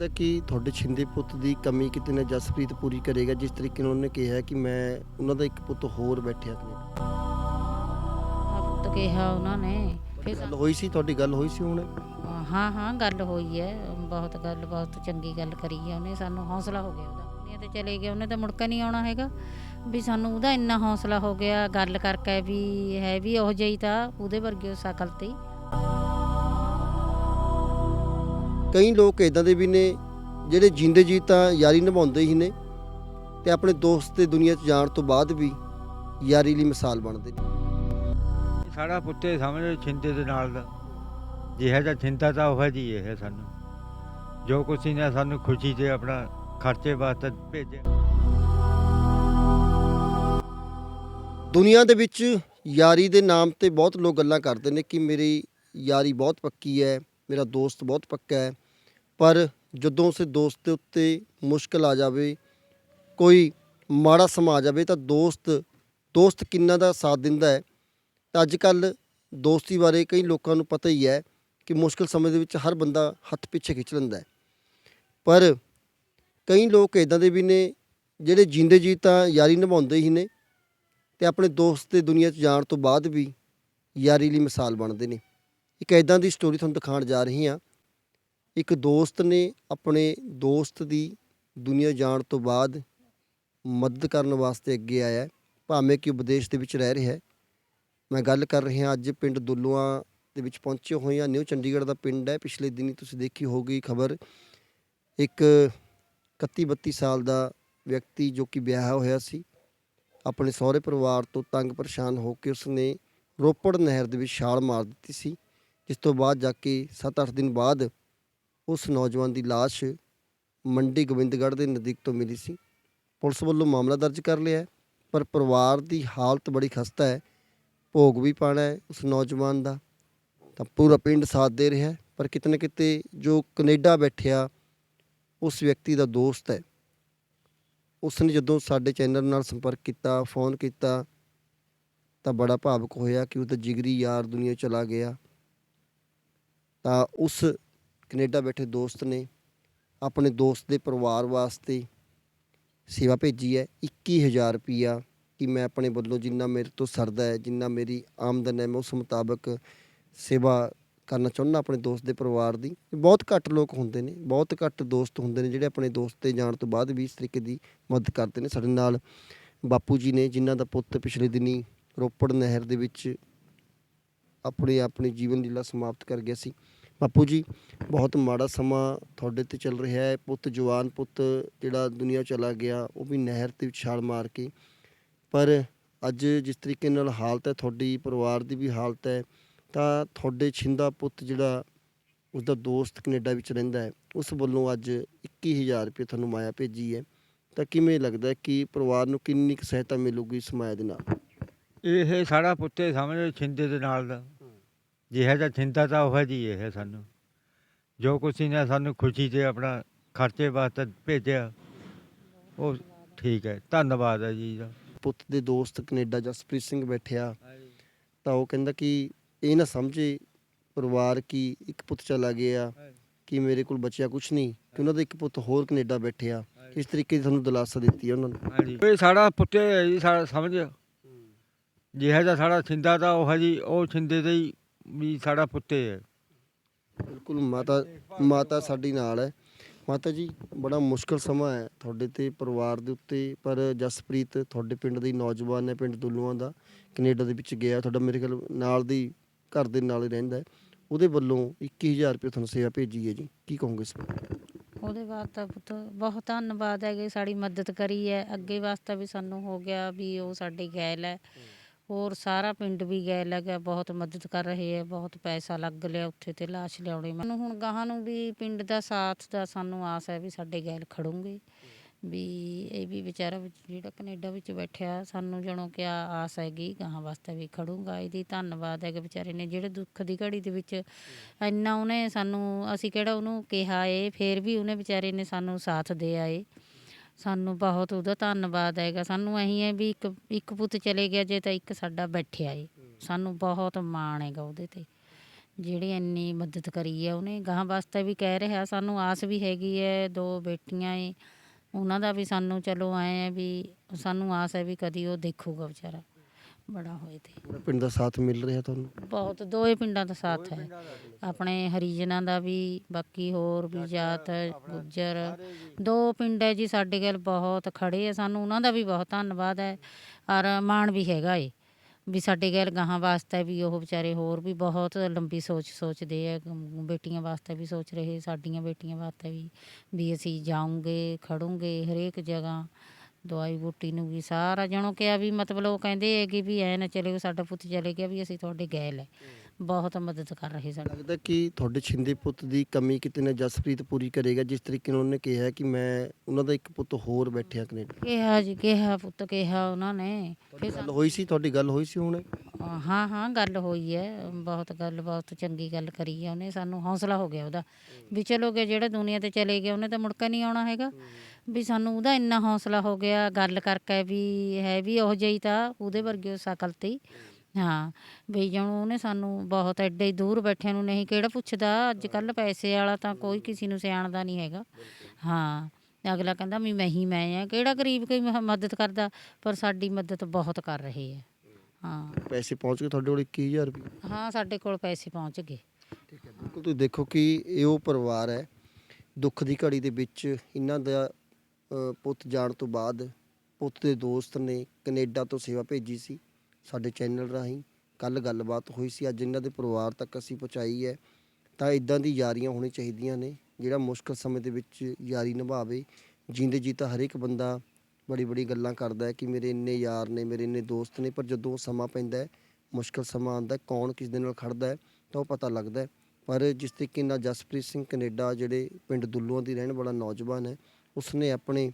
ਲੱਗਦਾ ਕਿ ਤੁਹਾਡੇ ਛਿੰਦੇ ਪੁੱਤ ਦੀ ਕਮੀ ਕਿਤੇ ਨਾ ਜਸਪ੍ਰੀਤ ਪੂਰੀ ਕਰੇਗਾ ਜਿਸ ਤਰੀਕੇ ਨਾਲ ਉਹਨੇ ਕਿਹਾ ਕਿ ਮੈਂ ਉਹਨਾਂ ਦਾ ਇੱਕ ਪੁੱਤ ਹੋਰ ਬੈਠਿਆ ਕਨੇਡਾ ਆਪ ਤਾਂ ਕਿਹਾ ਉਹਨਾਂ ਨੇ ਫਿਰ ਗੱਲ ਹੋਈ ਸੀ ਤੁਹਾਡੀ ਗੱਲ ਹੋਈ ਸੀ ਹੁਣ? ਹਾਂ ਹਾਂ ਗੱਲ ਹੋਈ ਹੈ ਬਹੁਤ ਗੱਲ ਬਹੁਤ ਚੰਗੀ ਗੱਲ ਕਰੀ ਹੈ ਉਹਨੇ ਸਾਨੂੰ ਹੌਸਲਾ ਹੋ ਗਿਆ ਉਹਦਾ। ਦੁਨੀਆ ਤੇ ਚਲੇ ਗਿਆ ਉਹਨੇ ਤਾਂ ਮੁੜ ਕੇ ਨਹੀਂ ਆਉਣਾ ਹੈਗਾ ਵੀ ਸਾਨੂੰ ਉਹਦਾ ਇੰਨਾ ਹੌਸਲਾ ਹੋ ਗਿਆ ਗੱਲ ਕਰਕੇ ਵੀ ਹੈ ਵੀ ਉਹ ਜਿਹੀ ਤਾਂ ਉਹਦੇ ਵਰਗੀ ਉਸ ਅਕਲ ਤੇ। ਹੀ। ਕਈ ਲੋਕ ਇਦਾਂ ਦੇ ਵੀ ਨੇ ਜਿਹੜੇ ਜਿੰਦੇ ਜੀ ਤਾਂ ਯਾਰੀ ਨਿਭਾਉਂਦੇ ਹੀ ਨੇ ਤੇ ਆਪਣੇ ਦੋਸਤ ਤੇ ਦੁਨੀਆ 'ਚ ਜਾਣ ਤੋਂ ਬਾਅਦ ਵੀ ਯਾਰੀ ਲਈ ਮਿਸਾਲ ਬਣਦੇ ਨੇ। ਸਾਡਾ ਪੁੱਤੇ ਸਮਝ ਛਿੰਦੇ ਦੇ ਨਾਲ ਦਾ। ਜਿਹਾ ਜਿਹਾ ਛਿੰਦਾ ਤਾਂ ਉਹ ਜੀ ਇਹ ਹੈ ਸਾਨੂੰ। ਜੋ ਕੁਛ ਇਹਨੇ ਸਾਨੂੰ ਖੁਸ਼ੀ ਤੇ ਆਪਣਾ ਖਰਚੇ ਵਾਸਤੇ ਭੇਜਿਆ। ਦੁਨੀਆ ਦੇ ਵਿੱਚ ਯਾਰੀ ਦੇ ਨਾਮ ਤੇ ਬਹੁਤ ਲੋਕ ਗੱਲਾਂ ਕਰਦੇ ਨੇ ਕਿ ਮੇਰੀ ਯਾਰੀ ਬਹੁਤ ਪੱਕੀ ਹੈ ਮੇਰਾ ਦੋਸਤ ਬਹੁਤ ਪੱਕਾ ਹੈ। ਪਰ ਜਦੋਂ ਉਸੇ ਦੋਸਤ ਦੇ ਉੱਤੇ ਮੁਸ਼ਕਲ ਆ ਜਾਵੇ, ਕੋਈ ਮਾੜਾ ਸਮਾਂ ਆ ਜਾਵੇ ਤਾਂ ਦੋਸਤ ਦੋਸਤ ਕਿੰਨਾ ਦਾ ਸਾਥ ਦਿੰਦਾ ਹੈ? ਤਾਂ ਅੱਜ ਕੱਲ ਦੋਸਤੀ ਬਾਰੇ ਕਈ ਲੋਕਾਂ ਨੂੰ ਪਤਾ ਹੀ ਹੈ ਕਿ ਮੁਸ਼ਕਲ ਸਮੇਂ ਦੇ ਵਿੱਚ ਹਰ ਬੰਦਾ ਹੱਥ ਪਿੱਛੇ ਖਿੱਚ ਲੈਂਦਾ ਹੈ। ਪਰ ਕਈ ਲੋਕ ਇਦਾਂ ਦੇ ਵੀ ਨੇ ਜਿਹੜੇ ਜਿੰਦੇ ਜੀ ਤਾਂ ਯਾਰੀ ਨਿਭਾਉਂਦੇ ਹੀ ਨੇ ਤੇ ਆਪਣੇ ਦੋਸਤ ਦੇ ਦੁਨੀਆ 'ਚ ਜਾਣ ਤੋਂ ਬਾਅਦ ਵੀ ਯਾਰੀ ਲਈ ਮਿਸਾਲ ਬਣਦੇ ਨੇ। ਇੱਕ ਐਦਾਂ ਦੀ ਸਟੋਰੀ ਤੁਹਾਨੂੰ ਦਿਖਾਉਣ ਜਾ ਰਹੀ ਹਾਂ। ਇੱਕ ਦੋਸਤ ਨੇ ਆਪਣੇ ਦੋਸਤ ਦੀ ਦੁਨੀਆ ਜਾਣ ਤੋਂ ਬਾਅਦ ਮਦਦ ਕਰਨ ਵਾਸਤੇ ਅੱਗੇ ਆਇਆ ਭਾਵੇਂ ਕਿ ਉਹ ਵਿਦੇਸ਼ ਦੇ ਵਿੱਚ ਰਹਿ ਰਿਹਾ ਹੈ। ਮੈਂ ਗੱਲ ਕਰ ਰਿਹਾ ਅੱਜ ਪਿੰਡ ਦੁੱਲੂਆਂ ਦੇ ਵਿੱਚ ਪਹੁੰਚੇ ਹੋਏ ਹਾਂ। ਨਿਊ ਚੰਡੀਗੜ੍ਹ ਦਾ ਪਿੰਡ ਹੈ। ਪਿਛਲੇ ਦਿਨੀ ਤੁਸੀਂ ਦੇਖੀ ਹੋਗੀ ਖਬਰ, ਇੱਕ 31 32 ਸਾਲ ਦਾ ਵਿਅਕਤੀ ਜੋ ਕਿ ਵਿਆਹ ਹੋਇਆ ਸੀ, ਆਪਣੇ ਸਹੁਰੇ ਪਰਿਵਾਰ ਤੋਂ ਤੰਗ ਪਰੇਸ਼ਾਨ ਹੋ ਕੇ ਉਸਨੇ ਰੋਪੜ ਨਹਿਰ ਦੇ ਵਿੱਚ ਛਾਲ ਮਾਰ ਦਿੱਤੀ ਸੀ, ਜਿਸ ਤੋਂ ਬਾਅਦ ਜਾ ਕੇ 7-8 ਦਿਨ ਬਾਅਦ ਉਸ ਨੌਜਵਾਨ ਦੀ ਲਾਸ਼ ਮੰਡੀ ਗੋਬਿੰਦਗੜ੍ਹ ਦੇ ਨਜ਼ਦੀਕ ਤੋਂ ਮਿਲੀ ਸੀ। ਪੁਲਿਸ ਵੱਲੋਂ ਮਾਮਲਾ ਦਰਜ ਕਰ ਲਿਆ ਪਰ ਪਰਿਵਾਰ ਦੀ ਹਾਲਤ ਬੜੀ ਖਸਤਾ ਹੈ। ਭੋਗ ਵੀ ਪਾਣਾ ਹੈ ਉਸ ਨੌਜਵਾਨ ਦਾ। ਤਾਂ ਪੂਰਾ ਪਿੰਡ ਸਾਥ ਦੇ ਰਿਹਾ ਪਰ ਕਿਤੇ ਨਾ ਕਿਤੇ ਜੋ ਕੈਨੇਡਾ ਬੈਠਿਆ, ਉਸ ਵਿਅਕਤੀ ਦਾ ਦੋਸਤ ਹੈ। ਉਸ ਨੇ ਜਦੋਂ ਸਾਡੇ ਚੈਨਲ ਨਾਲ ਸੰਪਰਕ ਕੀਤਾ, ਫੋਨ ਕੀਤਾ, ਤਾਂ ਬੜਾ ਭਾਵੁਕ ਹੋਇਆ ਕਿ ਉਹ ਤਾਂ ਜਿਗਰੀ ਯਾਰ ਦੁਨੀਆ ਚਲਾ ਗਿਆ। ਤਾਂ ਉਸ ਕੈਨੇਡਾ ਬੈਠੇ ਦੋਸਤ ਨੇ, ਆਪਣੇ ਦੋਸਤ ਦੇ ਪਰਿਵਾਰ ਵਾਸਤੇ ਸੇਵਾ ਭੇਜੀ ਹੈ 21000 ਰੁਪਿਆ ਕਿ ਮੈਂ ਆਪਣੇ ਵੱਲੋਂ ਜਿੰਨਾ ਮੇਰੇ ਤੋਂ ਸਰਦਾ ਹੈ, ਜਿੰਨਾ ਮੇਰੀ ਆਮਦਨ ਹੈ, ਮੈਂ ਉਸ ਮੁਤਾਬਕ ਸੇਵਾ ਕਰਨਾ ਚਾਹੁੰਦਾ ਆਪਣੇ ਦੋਸਤ ਦੇ ਪਰਿਵਾਰ ਦੀ। ਬਹੁਤ ਘੱਟ ਲੋਕ ਹੁੰਦੇ ਨੇ, ਬਹੁਤ ਘੱਟ ਦੋਸਤ ਹੁੰਦੇ ਨੇ ਜਿਹੜੇ ਆਪਣੇ ਦੋਸਤ ਤੇ ਜਾਣ ਤੋਂ ਬਾਅਦ ਵੀ ਇਸ ਤਰੀਕੇ ਦੀ ਮਦਦ ਕਰਦੇ ਨੇ। ਸਾਡੇ ਨਾਲ ਬਾਪੂ ਜੀ ਨੇ, ਜਿਨ੍ਹਾਂ ਦਾ ਪੁੱਤ ਪਿਛਲੇ ਦਿਨੀ ਰੋਪੜ ਨਹਿਰ ਦੇ ਵਿੱਚ ਆਪਣੇ ਆਪਣੀ ਜੀਵਨ ਲੀਲਾ ਸਮਾਪਤ ਕਰ ਗਿਆ ਸੀ। ਬਾਪੂ ਜੀ, ਬਹੁਤ ਮਾੜਾ ਸਮਾਂ ਤੁਹਾਡੇ ਤੇ ਚੱਲ ਰਿਹਾ ਹੈ। ਪੁੱਤ, ਜਵਾਨ ਪੁੱਤ ਜਿਹੜਾ ਦੁਨੀਆ ਚਲਾ ਗਿਆ, ਉਹ ਵੀ ਨਹਿਰ 'ਤੇ ਛਾਲ ਮਾਰ ਕੇ। ਪਰ ਅੱਜ ਜਿਸ ਤਰੀਕੇ ਨਾਲ ਹਾਲਤ ਹੈ, ਤੁਹਾਡੀ ਪਰਿਵਾਰ ਦੀ ਵੀ ਹਾਲਤ ਹੈ, ਤਾਂ ਤੁਹਾਡੇ ਛਿੰਦਾ ਪੁੱਤ ਜਿਹੜਾ ਉਸਦਾ ਦੋਸਤ ਕੈਨੇਡਾ ਵਿੱਚ ਰਹਿੰਦਾ ਹੈ, ਉਸ ਵੱਲੋਂ ਅੱਜ 21000 ਰੁਪਏ ਤੁਹਾਨੂੰ ਮਾਇਆ ਭੇਜੀ ਹੈ। ਤਾਂ ਕਿਵੇਂ ਲੱਗਦਾ ਕਿ ਪਰਿਵਾਰ ਨੂੰ ਕਿੰਨੀ ਕੁ ਸਹਾਇਤਾ ਮਿਲੂਗੀ ਇਸ ਮਾਇਆ ਦੇ ਨਾਲ? ਇਹ ਸਾਡਾ ਪੁੱਤੇ ਸਮਝ, ਛਿੰਦੇ ਦੇ ਨਾਲ ਦਾ। ਜਿਹਾ ਜਿਹਾ ਛਿੰਦਾ ਤਾਂ ਉਹ ਜੀ ਇਹ ਹੈ ਸਾਨੂੰ। ਜੋ ਕੁਛ ਇਹਨੇ ਸਾਨੂੰ ਖੁਸ਼ੀ ਤੇ ਆਪਣਾ ਖਰਚੇ ਵਾਸਤੇ ਭੇਜਿਆ ਉਹ ਠੀਕ ਹੈ ਧੰਨਵਾਦ ਹੈ ਜੀ ਦਾ ਪੁੱਤ ਦੇ ਦੋਸਤ ਕੈਨੇਡਾ ਜਸਪ੍ਰੀਤ ਸਿੰਘ ਬੈਠਿਆ। ਤਾਂ ਉਹ ਕਹਿੰਦਾ ਕਿ ਇਹ ਨਾ ਸਮਝੇ ਪਰਿਵਾਰ ਕੀ ਇੱਕ ਪੁੱਤ ਚਲਾ ਗਿਆ ਕਿ ਮੇਰੇ ਕੋਲ ਬਚਿਆ ਕੁਝ ਨਹੀਂ ਕਿ ਉਹਨਾਂ ਦਾ ਇੱਕ ਪੁੱਤ ਹੋਰ ਕੈਨੇਡਾ ਬੈਠਿਆ। ਇਸ ਤਰੀਕੇ ਦੀ ਤੁਹਾਨੂੰ ਦਿਲਾਸਾ ਦਿੱਤੀ ਹੈ ਉਹਨਾਂ ਨੇ। ਹਾਂਜੀ ਇਹ ਸਾਡਾ ਪੁੱਤੇ ਹੈ ਜੀ ਸਾਡਾ ਸਮਝ। ਜਿਹਾ ਜਿਹਾ ਸਾਡਾ ਛਿੰਦਾ ਤਾਂ ਉਹ ਜੀ ਉਹ ਛਿੰਦੇ ਦੇ ਹੀ ਵੀ ਸਾਡਾ ਪੁੱਤੇ ਹੈ। ਬਿਲਕੁਲ ਮਾਤਾ ਮਾਤਾ ਸਾਡੀ ਨਾਲ ਹੈ। ਮਾਤਾ ਜੀ ਬੜਾ ਮੁਸ਼ਕਲ ਸਮਾਂ ਹੈ ਤੁਹਾਡੇ ਤੇ ਪਰਿਵਾਰ ਦੇ ਉੱਤੇ ਪਰ ਜਸਪ੍ਰੀਤ ਤੁਹਾਡੇ ਪਿੰਡ ਦੀ ਨੌਜਵਾਨ ਹੈ ਪਿੰਡ ਦੁੱਲੂਆਂ ਦਾ ਕੈਨੇਡਾ ਦੇ ਵਿੱਚ ਗਿਆ ਤੁਹਾਡਾ ਮੇਰੇ ਖਿਆਲ ਨਾਲ ਦੀ ਘਰ ਦੇ ਨਾਲ ਹੀ ਰਹਿੰਦਾ ਹੈ। ਉਹਦੇ ਵੱਲੋਂ 21000 ਰੁਪਏ ਤੁਹਾਨੂੰ ਸੇਵਾ ਭੇਜੀ ਹੈ ਜੀ। ਕੀ ਕਹੋਗੇ ਇਸ ਬਾਰੇ? ਉਹਦੇ ਬਾਅਦ ਤਾਂ ਪੁੱਤ ਬਹੁਤ ਧੰਨਵਾਦ ਹੈ ਕਿ ਸਾਡੀ ਮਦਦ ਕਰੀ ਹੈ। ਅੱਗੇ ਵਾਸਤੇ ਵੀ ਸਾਨੂੰ ਹੋ ਗਿਆ ਵੀ ਉਹ ਸਾਡੇ ਗੈਲ ਹੈ। ਹੋਰ ਸਾਰਾ ਪਿੰਡ ਵੀ ਗੈਲ ਹੈਗਾ ਬਹੁਤ ਮਦਦ ਕਰ ਰਹੇ ਹੈ ਬਹੁਤ ਪੈਸਾ ਲੱਗ ਲਿਆ ਉੱਥੇ ਤੇ ਲਾਸ਼ ਲਿਆਉਣੀ। ਮੈਨੂੰ ਹੁਣ ਗਾਹਾਂ ਨੂੰ ਵੀ ਪਿੰਡ ਦਾ ਸਾਥ ਦਾ ਸਾਨੂੰ ਆਸ ਹੈ ਵੀ ਸਾਡੇ ਗੈਲ ਖੜੂਗੇ। ਵੀ ਇਹ ਵੀ ਵਿਚਾਰਾ ਵਿੱਚ ਜਿਹੜਾ ਕੈਨੇਡਾ ਵਿੱਚ ਬੈਠਿਆ, ਸਾਨੂੰ ਜਣੋ ਕਿ ਆਸ ਹੈਗੀ, ਗਾਹਾਂ ਵਾਸਤੇ ਵੀ ਖੜੂਗਾ। ਇਹਦੀ ਧੰਨਵਾਦ ਹੈ ਕਿ ਵਿਚਾਰੇ ਨੇ, ਜਿਹੜੇ ਦੁੱਖ ਦੀ ਘੜੀ ਦੇ ਵਿੱਚ ਇੰਨਾ ਉਹਨੇ ਸਾਨੂੰ, ਅਸੀਂ ਕਿਹੜਾ ਉਹਨੂੰ ਕਿਹਾ ਏ, ਫੇਰ ਵੀ ਉਹਨੇ ਵਿਚਾਰੇ ਨੇ ਸਾਨੂੰ ਸਾਥ ਦੇ ਆਏ। ਸਾਨੂੰ ਬਹੁਤ ਉਹਦਾ ਧੰਨਵਾਦ ਹੈਗਾ। ਸਾਨੂੰ ਇਹੀ ਹੈ ਵੀ ਇੱਕ ਇੱਕ ਪੁੱਤ ਚਲੇ ਗਿਆ ਜੇ ਤਾਂ ਇੱਕ ਸਾਡਾ ਬੈਠਿਆ ਏ। ਸਾਨੂੰ ਬਹੁਤ ਮਾਣ ਹੈਗਾ ਉਹਦੇ ਤੇ। ਜਿਹੜੀ ਇੰਨੀ ਮਦਦ ਕਰੀ ਹੈ ਉਹਨੇ। ਗਾਹਾਂ ਵਾਸਤੇ ਵੀ ਕਹਿ ਰਿਹਾ ਸਾਨੂੰ ਆਸ ਵੀ ਹੈਗੀ ਹੈ ਦੋ ਬੇਟੀਆਂ ਏ। ਉਹਨਾਂ ਦਾ ਵੀ ਸਾਨੂੰ ਚਲੋ ਆਏ ਹੈ ਵੀ ਸਾਨੂੰ ਆਸ ਹੈ ਵੀ ਕਦੀ ਉਹ ਦੇਖੂਗਾ ਵਿਚਾਰਾ। ਬੜਾ ਹੋਏ ਤੇ। ਪੂਰਾ ਪਿੰਡ ਦਾ ਸਾਥ ਮਿਲ ਰਿਹਾ ਤੁਹਾਨੂੰ? ਬਹੁਤ ਦੋਏ ਪਿੰਡਾਂ ਦਾ ਸਾਥ ਹੈ। ਆਪਣੇ ਹਰੀਜਨਾਂ ਦਾ ਵੀ ਬਾਕੀ ਹੋਰ ਵੀ ਜਾਤ ਗੁੱਜਰ ਦੋ ਪਿੰਡ ਹੈ ਜੀ ਸਾਡੇ ਕੋਲ ਬਹੁਤ ਖੜੇ ਆ ਸਾਨੂੰ ਉਹਨਾਂ ਦਾ ਵੀ ਬਹੁਤ ਧੰਨਵਾਦ ਹੈ। ਔਰ ਮਾਣ ਵੀ ਹੈਗਾ ਏ ਵੀ ਸਾਡੇ ਕੋਲ ਗਾਹਾਂ ਵਾਸਤੇ ਵੀ ਉਹ ਵਿਚਾਰੇ ਹੋਰ ਵੀ ਬਹੁਤ ਲੰਬੀ ਸੋਚ ਸੋਚਦੇ ਆ ਬੇਟੀਆਂ ਵਾਸਤੇ ਵੀ ਸੋਚ ਰਹੇ ਸਾਡੀਆਂ ਬੇਟੀਆਂ ਵਾਸਤੇ ਵੀ ਵੀ ਅਸੀਂ ਜਾਉਂਗੇ ਖੜੂਗੇ ਹਰੇਕ ਜਗ੍ਹਾ। ਦਵਾਈ ਬੂਟੀ ਨੂੰ ਵੀ ਸਾਰਾ ਜਣੋ ਕਿਹਾ ਵੀ ਮਤਲਬ ਉਹ ਕਹਿੰਦੇ ਹੈਗੇ ਵੀ ਐ ਨਾ ਚਲੇ ਸਾਡਾ ਪੁੱਤ ਚਲੇ ਗਿਆ ਵੀ ਅਸੀਂ ਤੁਹਾਡੇ ਗੈਲ ਹੈ ਬਹੁਤ ਮਦਦ ਕਰ ਰਹੇ ਸਾਡੀ। ਲੱਗਦਾ ਕਿ ਤੁਹਾਡੇ ਛਿੰਦੇ ਪੁੱਤ ਦੀ ਕਮੀ ਕਿਤੇ ਨਾ ਜਸਪ੍ਰੀਤ ਪੂਰੀ ਕਰੇਗਾ ਜਿਸ ਤਰੀਕੇ ਨਾਲ ਉਹਨੇ ਕਿਹਾ ਕਿ ਮੈਂ ਉਹਨਾਂ ਦਾ ਇੱਕ ਪੁੱਤ ਹੋਰ ਬੈਠਿਆ ਕੈਨੇਡਾ। ਕਿਹਾ ਜੀ ਕਿਹਾ ਪੁੱਤ ਕਿਹਾ ਉਹਨਾਂ ਨੇ। ਫਿਰ ਗੱਲ ਹੋਈ ਸੀ ਤੁਹਾਡੀ ਗੱਲ ਹੋਈ ਸੀ ਹੁਣ? ਹਾਂ ਹਾਂ ਗੱਲ ਹੋਈ ਹੈ ਬਹੁਤ ਗੱਲ ਬਹੁਤ ਚੰਗੀ ਗੱਲ ਕਰੀ ਹੈ ਉਹਨੇ ਸਾਨੂੰ ਹੌਸਲਾ ਹੋ ਗਿਆ ਉਹਦਾ। ਵੀ ਚਲੋ ਕਿ ਜਿਹੜਾ ਦੁਨੀਆ ਤੇ ਚਲੇ ਗਿਆ ਉਹਨੇ ਤਾਂ ਮੁੜ ਕੇ ਨਹੀਂ ਆਉਣਾ ਹੈਗਾ। ਵੀ ਸਾਨੂੰ ਉਹਦਾ ਇੰਨਾ ਹੌਸਲਾ ਹੋ ਗਿਆ ਗੱਲ ਕਰਕੇ ਵੀ ਹੈ ਵੀ ਉਹ ਜਿਹੀ ਤਾਂ ਉਹਦੇ ਵਰਗੀ ਸ਼ਕਲ ਤੇ। ਹੀ। ਵੀ ਜਦੋਂ ਉਹਨੇ ਸਾਨੂੰ ਬਹੁਤ ਐਡੇ ਹੀ ਦੂਰ ਬੈਠਿਆਂ ਨੂੰ ਨਹੀਂ ਕਿਹੜਾ ਪੁੱਛਦਾ ਅੱਜ ਕੱਲ ਪੈਸੇ ਵਾਲਾ ਤਾਂ ਕੋਈ ਕਿਸੇ ਨੂੰ ਸਿਆਣਦਾ ਨਹੀਂ ਹੈਗਾ। ਹਾਂ ਅਗਲਾ ਕਹਿੰਦਾ ਵੀ ਮੈਂ ਹੀ ਮੈਂ ਆ ਕਿਹੜਾ ਗਰੀਬ ਕੋਈ ਮ- ਮਦਦ ਕਰਦਾ ਪਰ ਸਾਡੀ ਮਦਦ ਬਹੁਤ ਕਰ ਰਹੇ ਹੈ ਹਾਂ। ਪੈਸੇ ਪਹੁੰਚ ਗਏ ਤੁਹਾਡੇ ਕੋਲ 21000 ਰੁਪਏ ਹਾਂ ਸਾਡੇ ਕੋਲ ਪੈਸੇ ਪਹੁੰਚ ਗਏ। ਠੀਕ ਹੈ ਬਿਲਕੁਲ ਤੁਸੀਂ ਦੇਖੋ ਕਿ ਇਹ ਉਹ ਪਰਿਵਾਰ ਹੈ ਦੁੱਖ ਦੀ ਘੜੀ ਦੇ ਵਿੱਚ ਇਹਨਾਂ ਦਾ ਪੁੱਤ ਜਾਣ ਤੋਂ ਬਾਅਦ ਪੁੱਤ ਦੇ ਦੋਸਤ ਨੇ ਕੈਨੇਡਾ ਤੋਂ ਸੇਵਾ ਭੇਜੀ ਸੀ, ਸਾਡੇ ਚੈਨਲ ਰਾਹੀਂ ਕੱਲ ਗੱਲਬਾਤ ਹੋਈ ਸੀ, ਅੱਜ ਇਹਨਾਂ ਦੇ ਪਰਿਵਾਰ ਤੱਕ ਅਸੀਂ ਪਹੁੰਚਾਈ ਹੈ। ਤਾਂ ਇਦਾਂ ਦੀ ਯਾਰੀਆਂ ਹੋਣੀ ਚਾਹੀਦੀਆਂ ਨੇ, ਜਿਹੜਾ ਮੁਸ਼ਕਲ ਸਮੇਂ ਦੇ ਵਿੱਚ ਯਾਰੀ ਨਿਭਾਵੇ ਜਿੰਦੇ ਜੀ ਤਾਂ ਹਰ ਇੱਕ ਬੰਦਾ ਬੜੀ ਬੜੀ ਗੱਲਾਂ ਕਰਦਾ ਹੈ ਕਿ ਮੇਰੇ ਇੰਨੇ ਯਾਰ ਨੇ, ਮੇਰੇ ਇੰਨੇ ਦੋਸਤ ਨੇ, ਪਰ ਜਦੋਂ ਸਮਾਂ ਪੈਂਦਾ ਹੈ, ਮੁਸ਼ਕਲ ਸਮਾਂ ਆਉਂਦਾ ਕੌਣ ਕਿਸ ਦੇ ਨਾਲ ਖੜਦਾ ਹੈ, ਤਾਂ ਉਹ ਪਤਾ ਲੱਗਦਾ ਪਰ ਜਿਸ ਤਰੀਕੇ ਨਾਲ ਜਸਪ੍ਰੀਤ ਸਿੰਘ ਕੈਨੇਡਾ, ਜਿਹੜੇ ਪਿੰਡ ਦੁੱਲੂਆਂ ਦੀ ਰਹਿਣ ਵਾਲਾ ਨੌਜਵਾਨ ਹੈ ਉਸਨੇ ਆਪਣੇ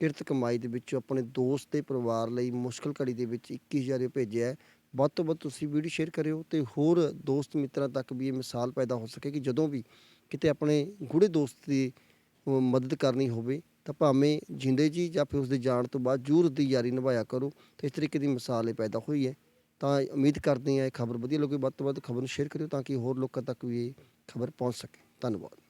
ਕਿਰਤ ਕਮਾਈ ਦੇ ਵਿੱਚੋਂ ਆਪਣੇ ਦੋਸਤ ਦੇ ਪਰਿਵਾਰ ਲਈ ਮੁਸ਼ਕਲ ਘੜੀ ਦੇ ਵਿੱਚ 21000 ਰੁਪਏ ਭੇਜਿਆ ਹੈ। ਵੱਧ ਤੋਂ ਵੱਧ ਤੁਸੀਂ ਵੀਡੀਓ ਸ਼ੇਅਰ ਕਰਿਓ ਤੇ ਹੋਰ ਦੋਸਤ ਮਿੱਤਰਾਂ ਤੱਕ ਵੀ ਇਹ ਮਿਸਾਲ ਪੈਦਾ ਹੋ ਸਕੇ ਕਿ ਜਦੋਂ ਵੀ ਕਿਤੇ ਆਪਣੇ ਗੂੜੇ ਦੋਸਤ ਦੀ ਮਦਦ ਕਰਨੀ ਹੋਵੇ ਤਾਂ ਭਾਵੇਂ ਜਿੰਦੇ ਜੀ ਜਾਂ ਫਿਰ ਉਸਦੇ ਜਾਣ ਤੋਂ ਬਾਅਦ ਜ਼ਰੂਰ ਦੀ ਯਾਰੀ ਨਿਭਾਇਆ ਕਰੋ। ਤੇ ਇਸ ਤਰੀਕੇ ਦੀ ਮਿਸਾਲ ਇਹ ਪੈਦਾ ਹੋਈ ਹੈ। ਤਾਂ ਉਮੀਦ ਕਰਦੇ ਹਾਂ ਇਹ ਖਬਰ ਵਧੀਆ ਲੱਗੇ। ਵੱਧ ਤੋਂ ਵੱਧ ਖਬਰ ਨੂੰ ਸ਼ੇਅਰ ਕਰਿਓ ਤਾਂ ਕਿ ਹੋਰ ਲੋਕਾਂ ਤੱਕ ਵੀ ਇਹ ਖਬਰ ਪਹੁੰਚ ਸਕੇ। ਧੰਨਵਾਦ।